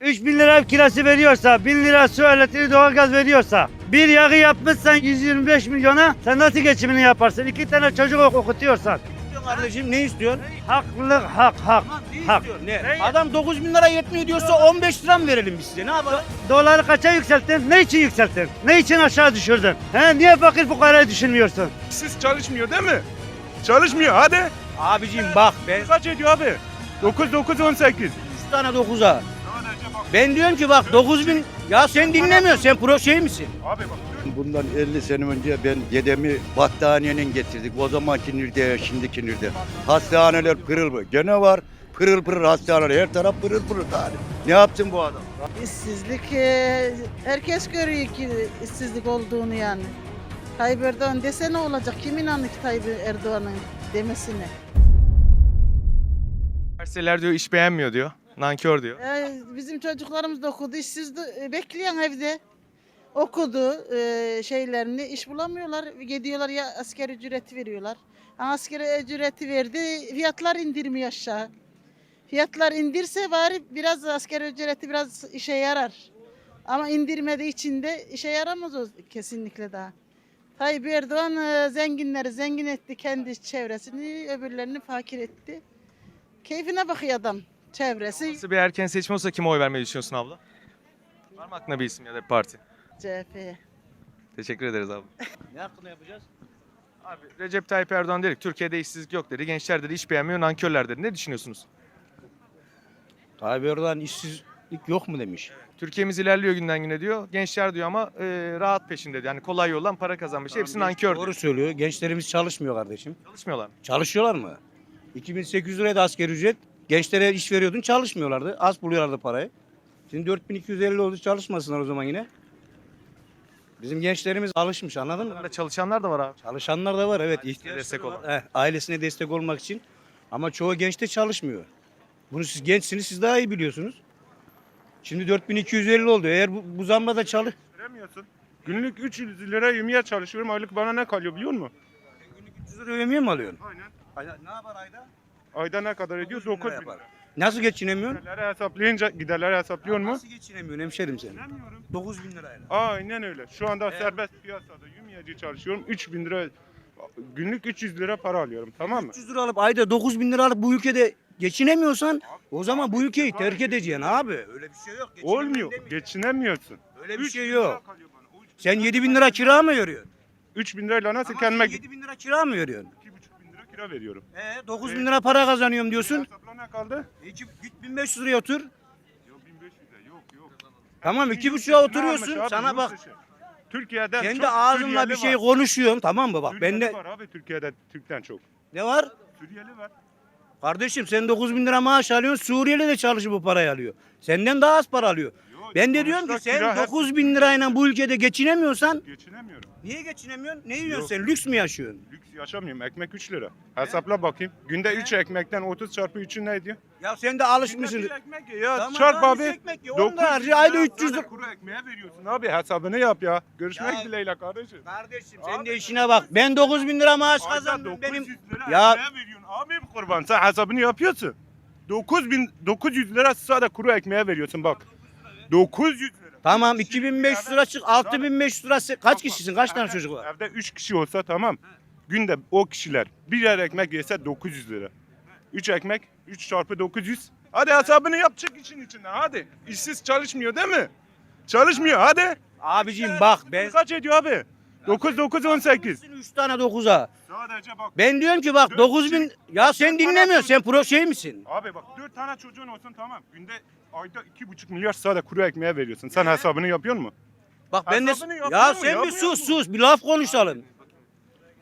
3 bin lira ev kirası veriyorsa, 1000 lira su elektriği doğalgaz veriyorsa, bir yağı yapmışsan 125 milyona sen nasıl geçimini yaparsın? İki tane çocuk ok- okutuyorsan. Kardeşim ne istiyorsun? Haklılık hak hak. Ne Hak. istiyorsun? Ne? Ne? Adam 9 bin lira yetmiyor diyorsa 15 lira mı verelim biz size? Ne yapalım? Doları kaça yükselttin? Ne için yükselttin? Ne için aşağı düşürdün? He, niye fakir fukarayı düşünmüyorsun? Siz çalışmıyor değil mi? Çalışmıyor hadi. Abicim bak ben Kaç ediyor abi? 9 9 18. 3 tane 9'a. Ben diyorum ki bak 9 bin ya sen dinlemiyorsun sen pro şey misin? Abi bak. Bundan 50 sene önce ben dedemi battaniyenin getirdik. O zamanki nirde, şimdiki nirde. Hastaneler pırıl pırıl. Gene var pırıl pırıl hastaneler. Her taraf pırıl pırıl. Yani. Ne yapsın bu adam? İşsizlik e, herkes görüyor ki işsizlik olduğunu yani. Tayyip Erdoğan dese ne olacak? Kim inanır ki Tayyip Erdoğan'ın demesine? Üniversiteler diyor iş beğenmiyor diyor. Nankör diyor. E, bizim çocuklarımız da okudu, işsiz de, e, bekleyen evde. Okudu e, şeylerini, iş bulamıyorlar. Gidiyorlar ya asker ücreti veriyorlar. Ama asker ücreti verdi, fiyatlar indirmiyor aşağı. Fiyatlar indirse bari biraz asker ücreti biraz işe yarar. Ama indirmediği için de işe yaramaz o kesinlikle daha. Tayyip Erdoğan e, zenginleri zengin etti kendi çevresini, öbürlerini fakir etti. Keyfine bakıyor adam çevresi. Nasıl bir erken seçim olsa kime oy vermeyi düşünüyorsun abla? Var mı aklına bir isim ya da bir parti? CHP'ye. Teşekkür ederiz abi. Ne hakkında yapacağız? Abi Recep Tayyip Erdoğan dedi ki Türkiye'de işsizlik yok dedi. Gençler dedi iş beğenmiyor nankörler dedi. Ne düşünüyorsunuz? Tayyip Erdoğan işsizlik yok mu demiş. Türkiye'miz ilerliyor günden güne diyor. Gençler diyor ama e, rahat peşinde diyor. Yani kolay yoldan para kazanmış. Hepsi nankör Doğru diyor. söylüyor. Gençlerimiz çalışmıyor kardeşim. Çalışmıyorlar mı? Çalışıyorlar mı? 2800 liraydı asker ücret. Gençlere iş veriyordun çalışmıyorlardı. Az buluyorlardı parayı. Şimdi 4250 oldu çalışmasınlar o zaman yine. Bizim gençlerimiz alışmış anladın mı? Çalışanlar da var abi. Çalışanlar da var evet. Ailesine destek var. olan. Heh, ailesine destek olmak için. Ama çoğu genç de çalışmıyor. Bunu siz gençsiniz siz daha iyi biliyorsunuz. Şimdi 4250 oldu. Eğer bu, bu zamla da çalış... Veremiyorsun. Günlük 300 lira yemeye çalışıyorum. Aylık bana ne kalıyor biliyor musun? Günlük 300 lira ödemiyor mu alıyorsun? Aynen. ne yapar ayda? Ayda ne kadar ediyor? 9 bin lira. Nasıl geçinemiyorsun? Giderleri hesaplayınca giderleri hesaplıyor mu? Nasıl geçinemiyorsun hemşerim sen? Bilemiyorum. 9 bin lirayla. Aynen öyle. Şu anda serbest piyasada yümyeci çalışıyorum. 3000 lira günlük 300 lira para alıyorum tamam mı? 300 lira alıp ayda 9 bin lira alıp bu ülkede geçinemiyorsan o zaman bu ülkeyi terk edeceksin abi. Öyle bir şey yok. Geçinemiyorum Olmuyor. Geçinemiyorsun. Öyle bir 3 şey bin yok. Sen 7 bin lira kira mı veriyorsun? 3000 lirayla nasıl Ama kendime sen 7 bin lira kira mı veriyorsun? 2,5 lira veriyorum. Ee, 9 bin lira para kazanıyorum diyorsun. Hesapla ne kaldı? E, git git 1500 liraya otur. Yok 1500'e yok yok. Tamam Yurt 2,5'a dışına almış oturuyorsun. Sana bak. Türkiye'den kendi Suriyeli bir şey var. konuşuyorsun tamam mı? Bak Suriyeli bende var abi Türkiye'de Türk'ten çok. ne var? Suriyeli var. Kardeşim sen 9 bin lira maaş alıyorsun. Suriyeli de çalışıp bu parayı alıyor. Senden daha az para alıyor. Ben de diyorum ki sen kira hep- 9 bin lirayla bu ülkede geçinemiyorsan Geçinemiyorum. niye geçinemiyorsun? Ne yiyorsun Yok. sen? Lüks mü yaşıyorsun? Lüks yaşamıyorum. Ekmek 3 lira. Hesapla bakayım. Günde 3 ekmekten 30 çarpı 3'ün ne ediyor? Ya sen de alışmışsın. Ekmek ye ya. Tamam, Çarp abi. üç ekmek ye. Onu 900 da. Ayda lira 300 sana lira. Kuru ekmeğe veriyorsun abi. Hesabını yap ya. Görüşmek Ya- dileğiyle kardeşim. Kardeşim Abi sen de işine bak. Ben 9 bin lira maaş Ayda kazandım. 900 Benim lira Ya- ekmeğe veriyorsun. Abi kurban sen hesabını yapıyorsun. 9000 900 lira sadece kuru ekmeğe veriyorsun bak. 900 lira. Tamam 2500 lira çık 6500 lira se- kaç kişisin? Kaç tane çocuk var? Evde 3 kişi olsa tamam. Günde o kişiler birer ekmek yese 900 lira. 3 ekmek 3 çarpı 900. Hadi hesabını yap çık için içinden hadi. İşsiz çalışmıyor değil mi? Çalışmıyor hadi. Abicim bak ben Kaç ediyor abi? 9 9 18. 3 tane 9'a. Sadece bak. Ben diyorum ki bak 9 bin ya sen dinlemiyorsun sen pro şey misin? Abi bak 4 tane çocuğun olsun tamam. Günde ayda 2,5 milyar sadece kuru ekmeğe veriyorsun. Sen hesabını yapıyor musun? Bak ben de Hesabını yapıyor ya mu, sen bir yapmıyor sus mu? sus bir laf konuşalım.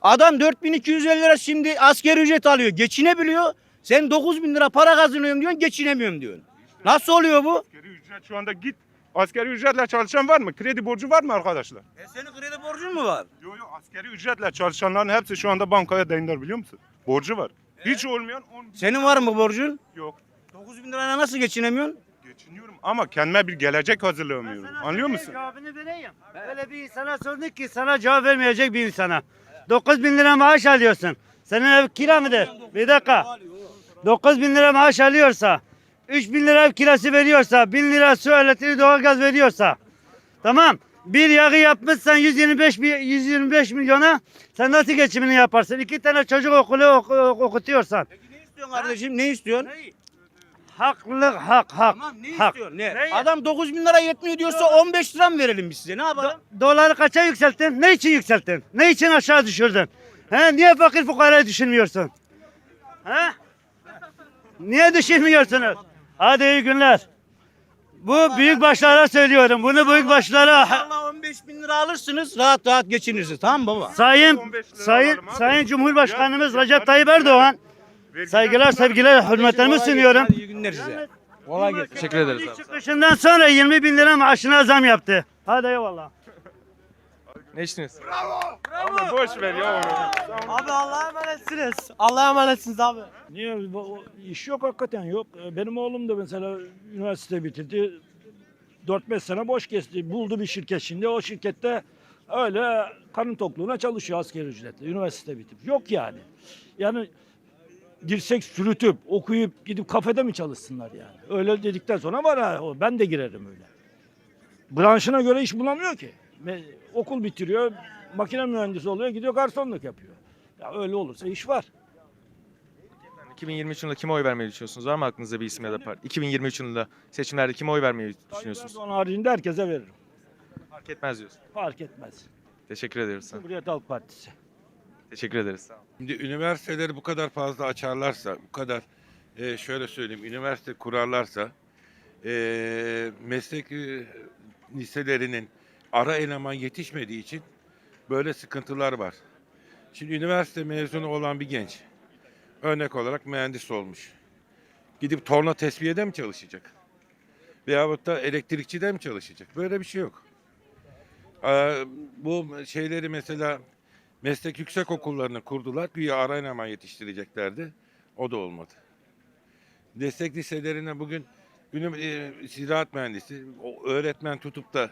Adam 4250 lira şimdi asker ücret alıyor geçinebiliyor. Sen 9000 lira para kazanıyorum diyorsun geçinemiyorum diyorsun. Nasıl oluyor bu? Askeri ücret şu anda git. Askeri ücretle çalışan var mı? Kredi borcu var mı arkadaşlar? E senin kredi borcun mu var? Yok yok askeri ücretle çalışanların hepsi şu anda bankaya dayınlar biliyor musun? Borcu var. Hiç olmayan 10 Senin var mı borcun? yok. 9000 lirayla nasıl geçinemiyorsun? Geçiniyorum ama kendime bir gelecek hazırlayamıyorum. Anlıyor musun? Cevabını vereyim. Öyle bir insana sorduk ki sana cevap vermeyecek bir insana. 9 bin lira maaş alıyorsun. Senin ev kira mıdır? Bir dakika. 9 bin lira maaş alıyorsa 3000 lira ev kirası veriyorsa, 1000 lira su elektriği doğalgaz veriyorsa. Tamam. Bir yağı yapmışsan 125 bir 125 milyona sen nasıl geçimini yaparsın? İki tane çocuk okulu oku- okutuyorsan. Ne istiyorsun kardeşim? Ne istiyorsun? Haklılık hak hak. Tamam ne hak. istiyorsun? Ne? Adam 9 bin lira yetmiyor diyorsa 15 lira mı verelim biz size? Ne yapalım? Do- doları kaça yükselttin? Ne için yükselttin? Ne için aşağı düşürdün? He, niye fakir fukarayı düşünmüyorsun? He? Niye düşünmüyorsunuz? Hadi iyi günler. Bu büyük başlara söylüyorum. Bunu büyük başlara Allah 15 bin lira alırsınız rahat rahat geçinirsiniz tamam mı baba? Sayın 15 lira Sayın alalım abi. Sayın Cumhurbaşkanımız Recep Tayyip. Erdoğan saygılar, sevgiler, hürmetlerimi sunuyorum. İyi günler size. Kolay gelsin. Teşekkür ederiz abi. Çıkışından sonra 20 bin lira maaşına zam yaptı. Hadi eyvallah. Ne düşünüyorsun? Abi boş ver ya onu. Abi Allah'a emanetsiniz. Allah'a emanetsiniz abi. Niye? Bu- İş yok hakikaten yok. Ee, Benim oğlum da mesela üniversite bitirdi. 4-5 sene boş geçti. Buldu bir şirket şimdi. O şirkette öyle karın tokluğuna çalışıyor asgari ücretle. Üniversite bitip. Yok yani. Yani dirsek sürütüp okuyup gidip kafede mi çalışsınlar yani? Öyle dedikten sonra var ha. Ben de girerim öyle. Branşına göre iş bulamıyor ki. Me- Okul bitiriyor. Makine mühendisi oluyor. Gidiyor garsonluk yapıyor. Ya öyle olursa iş var. 2023 yılında kime oy vermeyi düşünüyorsunuz? Var mı aklınızda bir isim ya da parti? 2023 yılında seçimlerde kime oy vermeyi düşünüyorsunuz? Erdoğan haricinde herkese veririm. Fark etmez diyorsun. Fark etmez. Teşekkür ederiz. Sana. Cumhuriyet Halk Partisi. Teşekkür ederiz. Sağ olun. Şimdi üniversiteleri bu kadar fazla açarlarsa, bu kadar e, şöyle söyleyeyim, üniversite kurarlarsa, e, meslek e, liselerinin ara eleman yetişmediği için böyle sıkıntılar var. Şimdi üniversite mezunu olan bir genç, örnek olarak mühendis olmuş. Gidip torna tesviyede mi çalışacak? Veyahut da elektrikçide mi çalışacak? Böyle bir şey yok. Aa, Bu şeyleri mesela meslek yüksek okullarını kurdular. Güya ara eleman yetiştireceklerdi. O da olmadı. Meslek liselerine bugün ünü- e, ziraat mühendisi, o öğretmen tutup da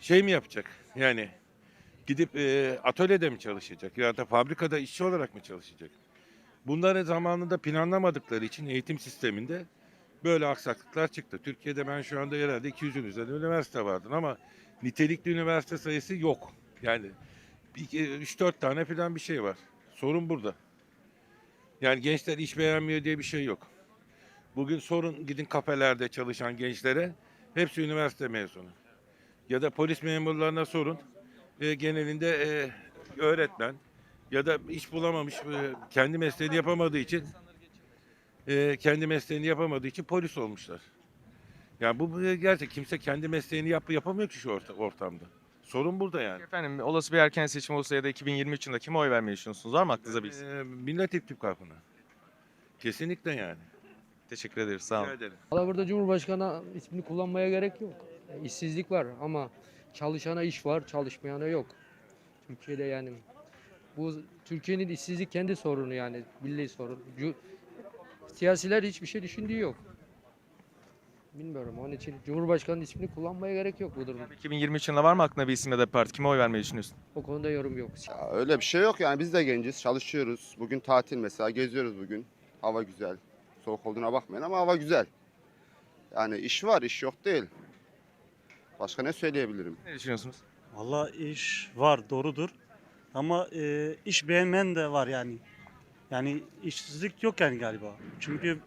şey mi yapacak? Yani gidip e, atölyede mi çalışacak? Ya da fabrikada işçi olarak mı çalışacak? Bunları zamanında planlamadıkları için eğitim sisteminde böyle aksaklıklar çıktı. Türkiye'de ben şu anda herhalde 200'ün üzerinde üniversite vardır ama nitelikli üniversite sayısı yok. Yani 3-4 tane falan bir şey var. Sorun burada. Yani gençler iş beğenmiyor diye bir şey yok. Bugün sorun gidin kafelerde çalışan gençlere hepsi üniversite mezunu. Ya da polis memurlarına sorun. E, genelinde e, öğretmen ya da iş bulamamış, e, kendi mesleğini yapamadığı için e, kendi mesleğini yapamadığı için polis olmuşlar. Yani bu gerçek kimse kendi mesleğini yap, yapamıyor ki şu orta- ortamda. Sorun burada yani. Efendim olası bir erken seçim olsa ya da 2023 yılında kime oy vermeyi düşünüyorsunuz? Var mı aklınızda bir isim? Ee, Millet İttifakı'na. Kesinlikle yani. Teşekkür ederiz. Sağ olun. Rica ederim. Valla burada Cumhurbaşkanı ismini kullanmaya gerek yok. E, İşsizlik var ama çalışana iş var, çalışmayana yok. Türkiye'de yani bu Türkiye'nin işsizlik kendi sorunu yani milli sorun. Cu- Siyasiler hiçbir şey düşündüğü yok. Bilmiyorum onun için Cumhurbaşkanı ismini kullanmaya gerek yok bu durumda. 2023 yılında var mı aklında bir isim ya da bir parti? Kime oy vermeyi düşünüyorsun? O konuda yorum yok. Ya öyle bir şey yok yani biz de genciz çalışıyoruz. Bugün tatil mesela geziyoruz bugün. Hava güzel. Soğuk olduğuna bakmayın ama hava güzel. Yani iş var iş yok değil. Başka ne söyleyebilirim? Ne düşünüyorsunuz? Valla iş var doğrudur. Ama e, iş beğenmeyen de var yani. Yani işsizlik yok yani galiba. Çünkü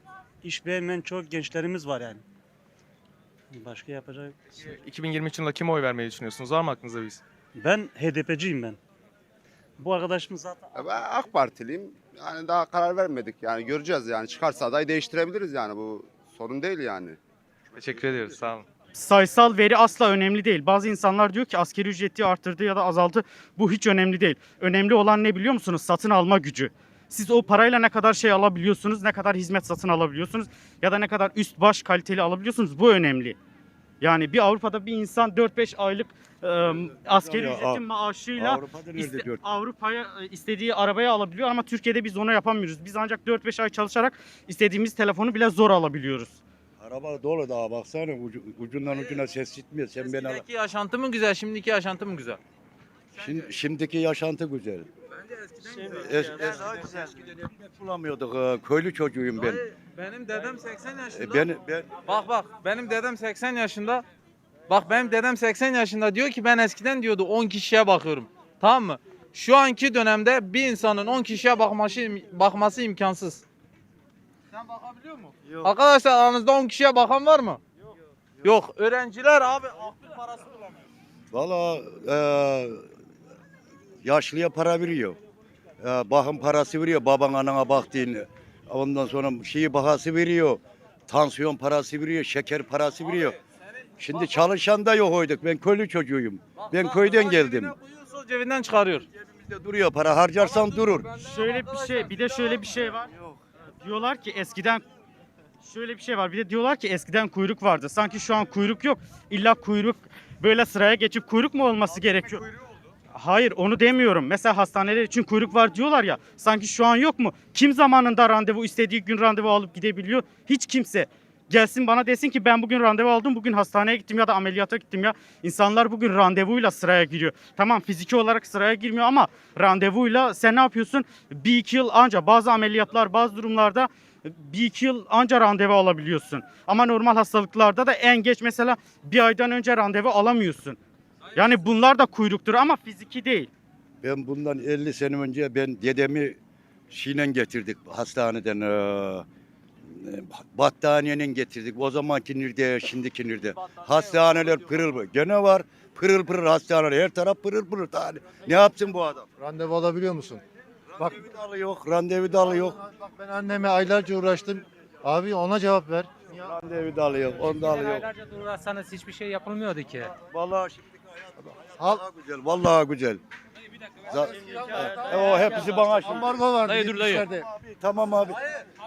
iş beğenmeyen çok gençlerimiz var yani. Başka yapacak. 2023 yılında kime oy vermeyi düşünüyorsunuz? Var mı aklınızda bir isim? Ben HDP'ciyim ben. Bu arkadaşımız zaten Ben AK Partiliyim. Yani daha karar vermedik yani göreceğiz yani çıkarsa adayı değiştirebiliriz yani bu sorun değil yani. Teşekkür ediyoruz. Sağ olun. sayısal veri asla önemli değil. Bazı insanlar diyor ki askeri ücreti arttırdı ya da azaldı. Bu hiç önemli değil. Önemli olan ne biliyor musunuz? Satın alma gücü. Siz o parayla ne kadar şey alabiliyorsunuz, ne kadar hizmet satın alabiliyorsunuz ya da ne kadar üst baş kaliteli alabiliyorsunuz. Bu önemli. Yani bir Avrupa'da bir insan 4-5 aylık e, askeri Ya, ücretin maaşıyla Avrupa'da İste-? Avrupa'ya istediği arabayı alabiliyor ama Türkiye'de biz onu yapamıyoruz. Biz ancak 4-5 ay çalışarak istediğimiz telefonu bile zor alabiliyoruz. Araba dolu daha baksana ucu, ucundan ucuna ses gitmiyor. Sen beni al. yaşantı mı güzel, şimdiki yaşantı mı güzel? Şimdi, şimdiki yaşantı güzel. Es, es, eskiden ekmek bulamıyorduk. e, Köylü çocuğuyum ben. Benim dedem 80 E, yaşında. Ben, ben Bak bak benim dedem 80 yaşında. Bak benim dedem 80 yaşında diyor ki ben eskiden diyordu 10 kişiye bakıyorum. Tamam mı? Şu anki dönemde bir insanın 10 kişiye bakması, bakması imkansız. Sen bakabiliyor musun? Yok. Arkadaşlar aranızda 10 kişiye bakan var mı? Yok. Yok. Öğrenciler abi akbil parası bulamıyor. Valla e, yaşlıya para veriyor. E, bakım parası veriyor baban anana baktığını. Ondan sonra şeyi bahası veriyor. Tansiyon parası veriyor, şeker parası veriyor. Şimdi çalışan da yok oyduk. Ben köylü çocuğuyum. Ben köyden geldim. Koyuyor, sol cebinden çıkarıyor. Cebimizde duruyor para harcarsan durur. Şöyle bir şey, bir de şöyle bir şey var. Diyorlar ki eskiden şöyle bir şey var. Bir de diyorlar ki eskiden kuyruk vardı. Sanki şu an kuyruk yok. İlla kuyruk böyle sıraya geçip kuyruk mu olması gerekiyor? Hayır onu demiyorum. Mesela hastaneler için kuyruk var diyorlar ya. Sanki şu an yok mu? Kim zamanında randevu istediği gün randevu alıp gidebiliyor? Hiç kimse. Gelsin bana desin ki ben bugün randevu aldım, bugün hastaneye gittim ya da ameliyata gittim ya. İnsanlar bugün randevuyla sıraya giriyor. Tamam fiziki olarak sıraya girmiyor ama randevuyla sen ne yapıyorsun? Bir iki yıl anca bazı ameliyatlar bazı durumlarda bir iki yıl anca randevu alabiliyorsun. Ama normal hastalıklarda da en geç mesela bir aydan önce randevu alamıyorsun. Yani bunlar da kuyruktur ama fiziki değil. Ben bundan 50 sene önce ben dedemi Şinen getirdik hastaneden. eee, battaniyenin getirdik. O zamanki nerede, şimdiki nerede. Hastaneler pırıl pırıl. Gene var. Pırıl pırıl hastaneler. Her taraf pırıl pırıl. Daha ne- ne yapsın bu adam? Randevu alabiliyor musun? Bak Randevu da alı yok. Randevu da alı yok. bak ben anneme aylarca uğraştım. Abi ona cevap ver. Randevu da alı yok. Onu da alı yok. Aylarca uğraşsanız hiçbir şey yapılmıyordu ki. Vallahi şimdi Al. Vallahi güzel. Vallahi güzel. E, o hepsi bana şimdi. Ambargo var. Dayı dur, dayı. Abi. Tamam abi.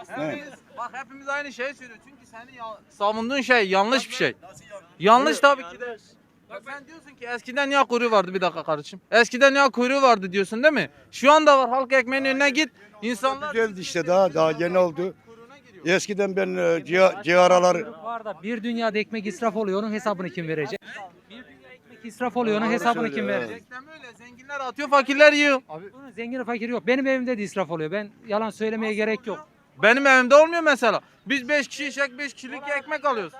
Hepimiz, bak hepimiz aynı şeyi söylüyor. Çünkü senin ya- savunduğun şey yanlış bir şey. Yanlış tabii ki de. Bak sen diyorsun ki eskiden yağ kuyruğu vardı bir dakika kardeşim. Eskiden yağ kuyruğu vardı diyorsun değil mi? Şu anda var halk ekmeğinin önüne git. İnsanlar Güzeldi işte daha daha yeni oldu. Eskiden ben e, ciğer, ciğaralar Var da bir dünyada ekmek israf oluyor onun hesabını kim verecek? İsraf oluyor onun Doğru hesabını kim verecek? Reklam öyle zenginler atıyor fakirler yiyor. Bunun zengin fakir yok. Benim evimde de israf oluyor. Ben yalan söylemeye gerek yok. Benim evimde olmuyor mesela. Biz 5 kişiysek 5 kişilik ekmek alıyoruz.